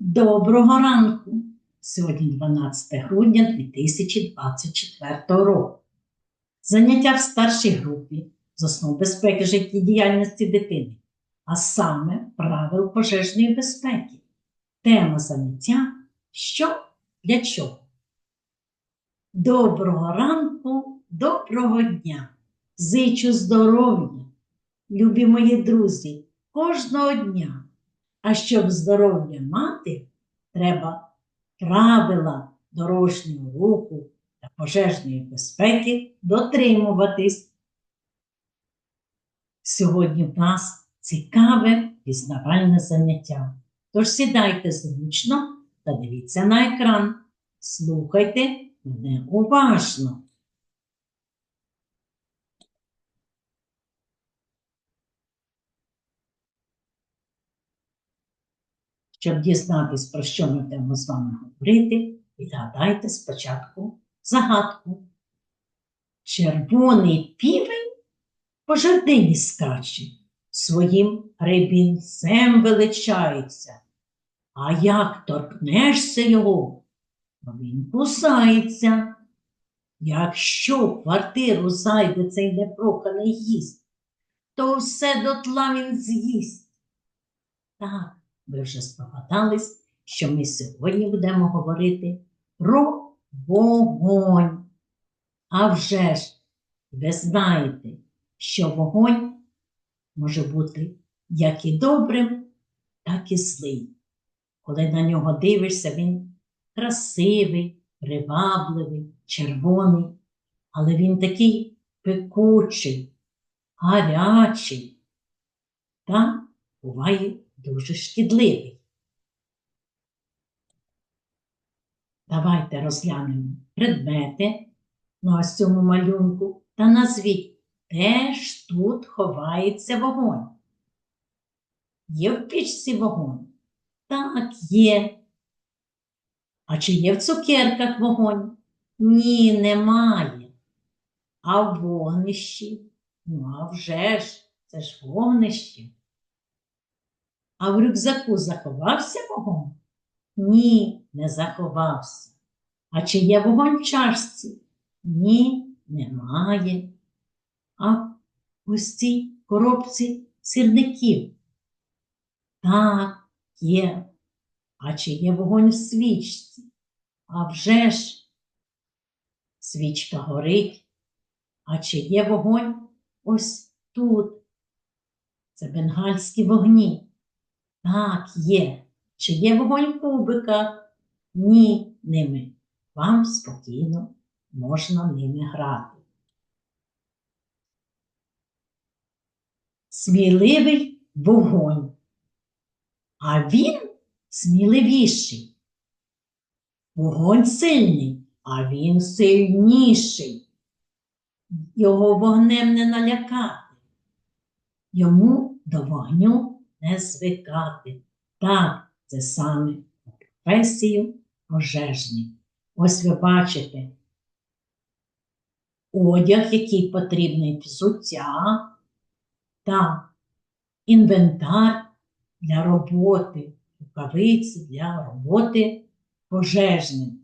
Доброго ранку! Сьогодні 12 грудня 2024 року. Заняття в старшій групі з основ безпеки життєдіяльності дитини, а саме правил пожежної безпеки. Тема заняття що для чого? Доброго ранку, доброго дня! Зичу здоров'я, любі мої друзі, кожного дня. А щоб здоров'я мати, треба правила дорожнього руху та пожежної безпеки дотримуватись. Сьогодні в нас цікаве пізнавальне заняття. Тож сідайте зручно та дивіться на екран. Слухайте мене уважно. Щоб дізнатись, про що ми будемо з вами говорити, відгадайте спочатку загадку. Червоний півень по жердині скаче, своїм рибінцем величається. А як торкнешся його, то він кусається. Якщо в квартиру зайде цей непроханий гість, то все дотла він з'їсть. Так, ви вже здогадались, що ми сьогодні будемо говорити про вогонь. А вже ж, ви знаєте, що вогонь може бути як і добрим, так і злим. Коли на нього дивишся, він красивий, привабливий, червоний, але він такий пекучий, гарячий та буває дуже шкідливий. Давайте розглянемо предмети на ось цьому малюнку та назвіть, де ж тут ховається вогонь. Є в пічці вогонь? Так, є. А чи є в цукерках вогонь? Ні, немає. А в вогнищі? Ну, а вже ж, це ж вогнище. А в рюкзаку заховався вогонь? Ні, не заховався. А чи є вогонь в чашці? Ні, немає. А ось цій коробці сірників? Так, є. А чи є вогонь в свічці? А вже ж свічка горить. А чи є вогонь ось тут? Це бенгальські вогні. Так, є. Чи є вогонь в кубиках? Ні, ними. Вам спокійно можна ними грати. Сміливий вогонь. А він сміливіший. Вогонь сильний, а він сильніший. Його вогнем не налякати. Йому до вогню не звикати. Так, це саме професію пожежник. Ось ви бачите одяг, який потрібний взуття та інвентар для роботи, рукавиці для роботи пожежним,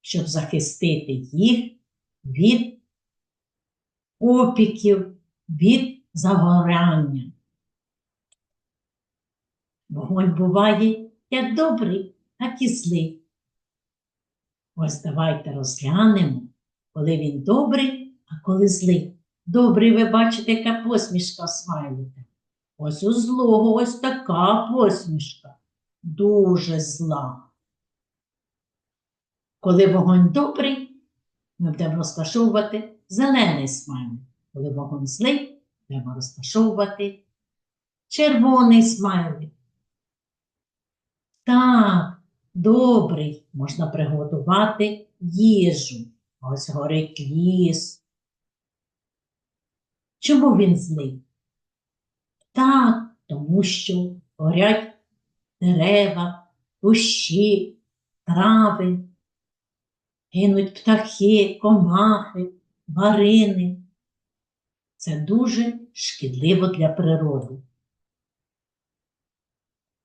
щоб захистити їх від опіків, від загорання. Вогонь буває як добрий, так і злий. Ось давайте розглянемо, коли він добрий, а коли злий. Добрий, ви бачите, яка посмішка смайлика. Ось у злого ось така посмішка. Дуже зла. Коли вогонь добрий, ми будемо розташовувати зелений смайлик. Коли вогонь злий, будемо розташовувати червоний смайлик. Так, добрий, можна приготувати їжу. Ось горить ліс. Чому він злий? Так, тому що горять дерева, кущі, трави, гинуть птахи, комахи, тварини. Це дуже шкідливо для природи.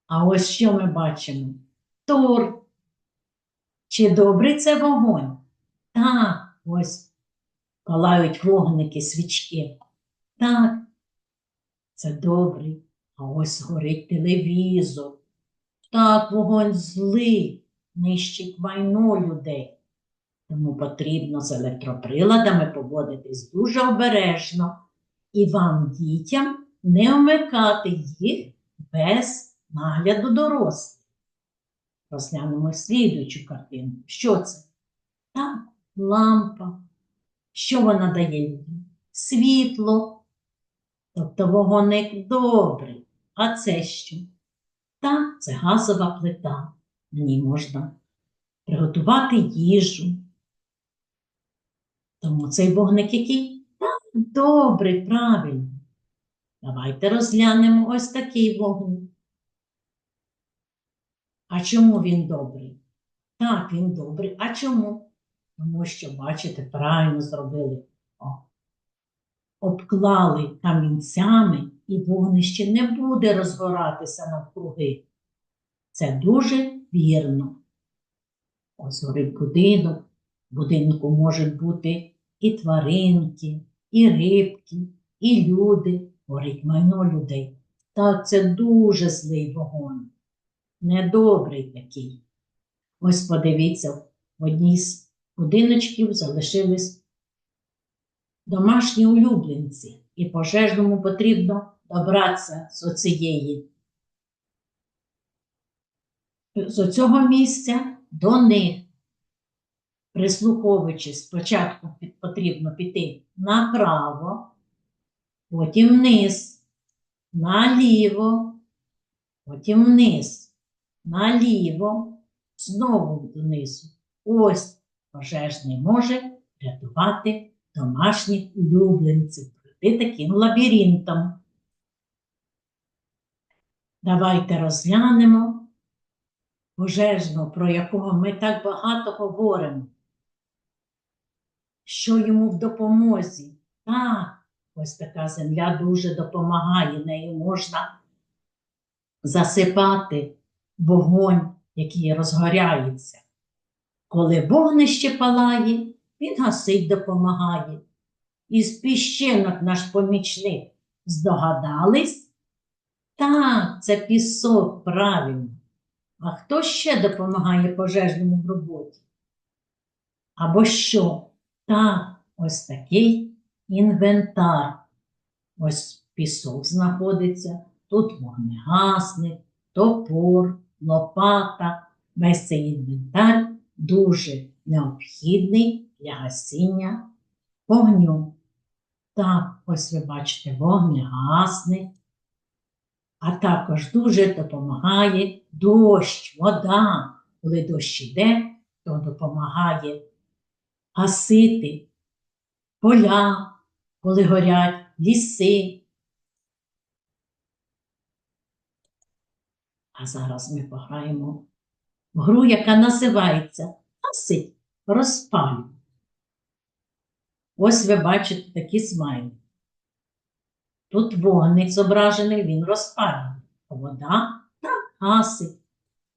А ось що ми бачимо? торт. Чи добрий це вогонь? Так, ось палають вогники, свічки. Так, це добрий. А ось горить телевізор. Так, вогонь злий, нищить майно людей. Тому потрібно з електроприладами поводитись дуже обережно і вам, дітям, не вмикати їх без нагляду дорослих. Розглянемо слідуючу картинку. Що це? Так, лампа. Що вона дає людям? Світло. Тобто вогоник добрий. А це що? Так, це газова плита. На ній можна приготувати їжу. Тому цей вогник який? Так, добрий, правильно. Давайте розглянемо ось такий вогник. А чому він добрий? Так, він добрий. А чому? Тому що, бачите, правильно зробили. О, обклали камінцями, і вогнище не буде розгоратися навкруги. Це дуже вірно. Ось горить будинок. В будинку можуть бути і тваринки, і рибки, і люди. Горить майно людей. Так це дуже злий вогонь. Недобрий такий. Ось подивіться, в одній з будиночків залишились домашні улюбленці, і пожежному потрібно добратися з оцієї, з оцього місця до них. Прислуховуючи, спочатку потрібно піти направо, потім вниз, наліво, потім вниз, наліво, знову донизу. Ось пожежний може рятувати домашніх улюбленців, пройти таким лабіринтом. Давайте розглянемо пожежного, про якого ми так багато говоримо. Що йому в допомозі? Так, ось така земля дуже допомагає, нею можна засипати вогонь, який розгоряється. Коли вогнище палає, він гасить допомагає. Із піщинок наш помічник. Здогадались? Так, це пісок, правильно. А хто ще допомагає пожежному в роботі? Або що? Так, ось такий інвентар. Ось пісок знаходиться, тут вогнегасник, топор, лопата. Весь цей інвентар дуже необхідний для гасіння вогню. Так, ось ви бачите вогнегасник, а також дуже допомагає дощ, вода. Коли дощ іде, то допомагає гасити поля, коли горять ліси. А зараз ми пограємо в гру, яка називається Гасить, розпалюй. Ось ви бачите такі смайли. Тут вогник зображений, він розпалює. А вода так гасить.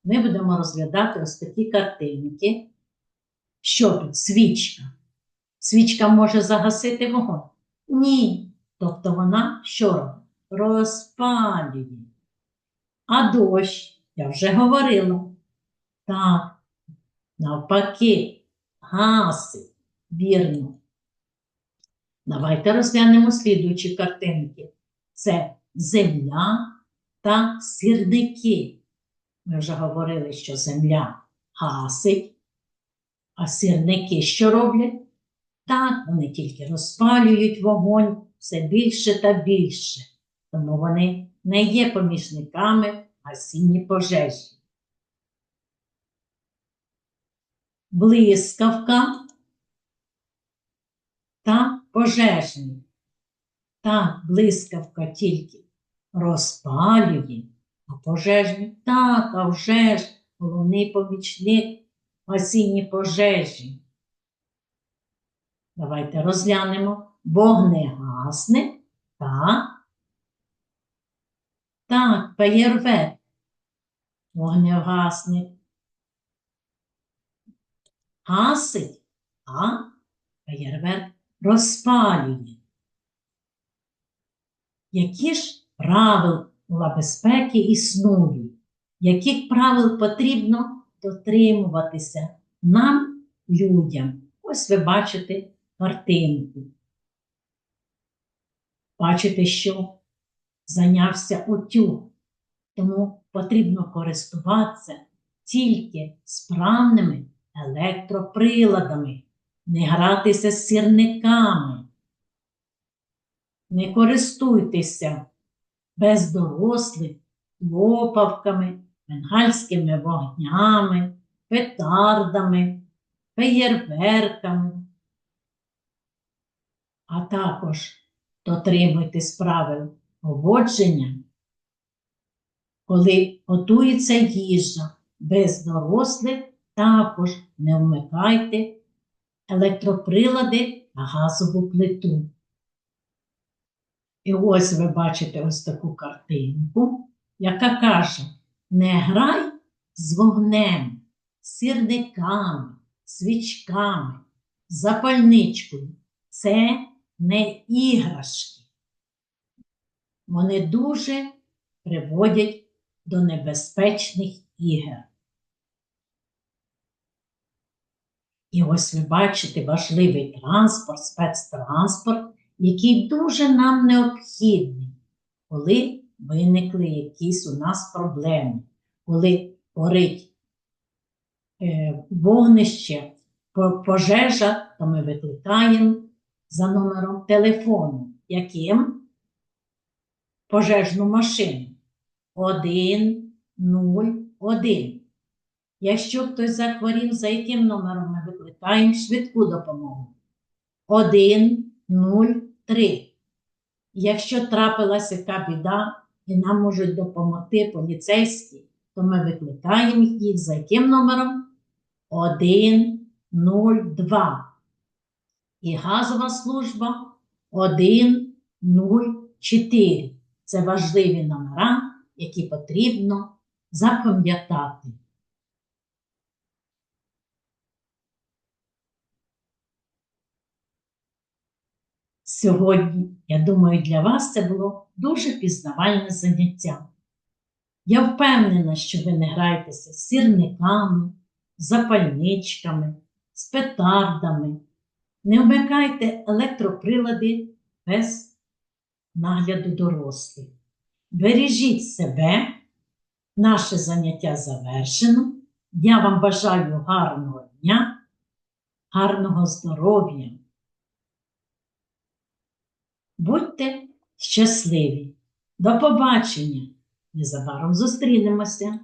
Ми будемо розглядати ось такі картинки. Що тут? Свічка. Свічка може загасити вогонь? Ні. Тобто вона що робить? Розпалює. А дощ, я вже говорила. Так, навпаки, гасить. Вірно. Давайте розглянемо слідуючі картинки. Це земля та сірники. Ми вже говорили, що земля гасить, а сірники що роблять? Так, вони тільки розпалюють вогонь все більше та більше, тому вони не є помічниками гасінні пожежі. Блискавка та пожежник. Так, блискавка тільки розпалює, а пожежник так, а вже ж головний помічник в гасінні пожежі. Давайте розглянемо вогнегасник та так, феєрверк. Вогнегасник гасить, а феєрверк розпалює. Які ж правила безпеки існують? Яких правил потрібно дотримуватися нам, людям? Ось ви бачите картинку. Бачите, що зайнявся утюг, тому потрібно користуватися тільки справними електроприладами, не гратися з сірниками, не користуйтеся бездорослих лопавками, бенгальськими вогнями, петардами, феєрверками. А також дотримуйтесь правил поводження, коли готується їжа без дорослих, також не вмикайте електроприлади на газову плиту. І ось ви бачите ось таку картинку, яка каже: не грай з вогнем, сірниками, свічками, запальничкою. Це не іграшки. Вони дуже приводять до небезпечних ігор. І ось ви бачите важливий транспорт, спецтранспорт, який дуже нам необхідний, коли виникли якісь у нас проблеми, коли горить е, вогнище, пожежа, то ми викликаємо за номером телефону, яким пожежну машину 101. Якщо хтось захворів, за яким номером ми викликаємо швидку допомогу? 103. Якщо трапилася яка біда і нам можуть допомогти поліцейські, то ми викликаємо їх за яким номером? 102. І газова служба 104. Це важливі номера, які потрібно запам'ятати. Сьогодні, я думаю, для вас це було дуже пізнавальне заняття. Я впевнена, що ви не граєтеся з сірниками, запальничками, з петардами. Не вмикайте електроприлади без нагляду дорослих. Бережіть себе. Наше заняття завершено. Я вам бажаю гарного дня, гарного здоров'я. Будьте щасливі. До побачення! Незабаром зустрінемося.